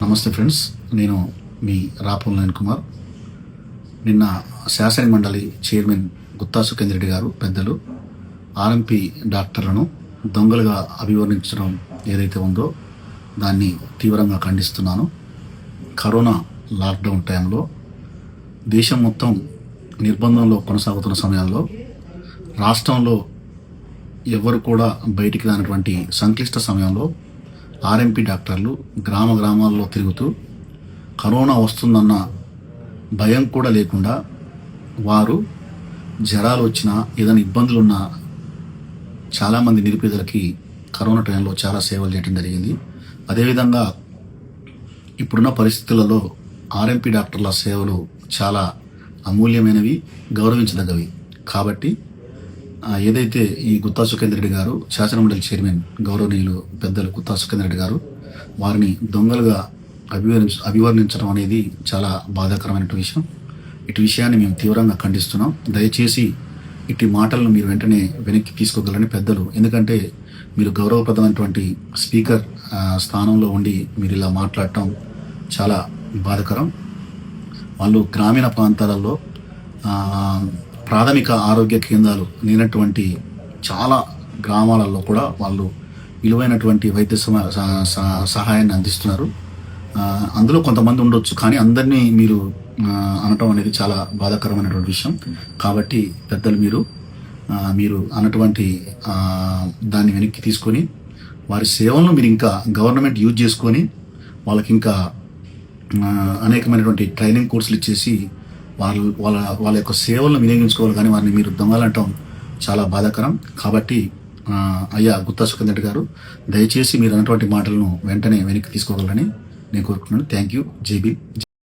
నమస్తే ఫ్రెండ్స్ నేను మీ రాపూల్ నయన్ కుమార్. నిన్న శాసన మండలి చైర్మన్ గుత్తా సుఖేంద్ర రెడ్డి గారు పెద్దలు ఆర్ఎంపీ డాక్టర్లను దొంగలుగా అభివర్ణించడం ఏదైతే ఉందో దాన్ని తీవ్రంగా ఖండిస్తున్నాను. కరోనా లాక్డౌన్ టైంలో దేశం మొత్తం నిర్బంధంలో కొనసాగుతున్న సమయాల్లో రాష్ట్రంలో ఎవరు కూడా బయటికి రానటువంటి సంక్లిష్ట సమయంలో ఆర్ఎంపీ డాక్టర్లు గ్రామ గ్రామాల్లో తిరుగుతూ కరోనా వస్తుందన్న భయం కూడా లేకుండా వారు జ్వరాలు వచ్చినా ఏదైనా ఇబ్బందులు ఉన్నా చాలామంది నిరుపేదలకి కరోనా టైంలో చాలా సేవలు చేయడం జరిగింది. అదేవిధంగా ఇప్పుడున్న పరిస్థితులలో ఆర్ఎంపీ డాక్టర్ల సేవలు చాలా అమూల్యమైనవి గౌరవించదగ్గవి. కాబట్టి ఏదైతే ఈ గుత్తా సుఖేంద్ర రెడ్డి గారు శాసనమండలి చైర్మన్ గౌరవనీయులు పెద్దలు గుత్తా సుఖేంద్ర రెడ్డి గారు వారిని దొంగలుగా అభివర్ణించ అభివర్ణించడం అనేది చాలా బాధాకరమైన విషయం. ఇటు విషయాన్ని మేము తీవ్రంగా ఖండిస్తున్నాం. దయచేసి ఇటు మాటలను మీరు వెంటనే వెనక్కి తీసుకోగలని పెద్దలు. ఎందుకంటే మీరు గౌరవప్రదమైనటువంటి స్పీకర్ స్థానంలో ఉండి మీరు ఇలా మాట్లాడటం చాలా బాధకరం. వాళ్ళు గ్రామీణ ప్రాంతాలలో ప్రాథమిక ఆరోగ్య కేంద్రాలు లేనటువంటి చాలా గ్రామాలలో కూడా వాళ్ళు విలువైనటువంటి వైద్య సమ- స- సహాయాన్ని అందిస్తున్నారు. అందులో కొంతమంది ఉండొచ్చు కానీ అందరినీ మీరు అనటం అనేది చాలా బాధాకరమైనటువంటి విషయం. కాబట్టి పెద్దలు మీరు మీరు అన్నటువంటి దాన్ని వెనక్కి తీసుకొని వారి సేవలను మీరు ఇంకా గవర్నమెంట్ యూజ్ చేసుకొని వాళ్ళకి ఇంకా అనేకమైనటువంటి ట్రైనింగ్ కోర్సులు ఇచ్చేసి వాళ్ళు వాళ్ళ వాళ్ళ యొక్క సేవలను వినియోగించుకోవాలి కానీ వారిని మీరు దొంగలంటాం చాలా బాధాకరం. కాబట్టి అయ్యా గుత్తా సుఖేంద్ర గారు దయచేసి మీరు అన్నటువంటి మాటలను వెంటనే వెనక్కి తీసుకోగలరని నేను కోరుకుంటున్నాను. Thank you JB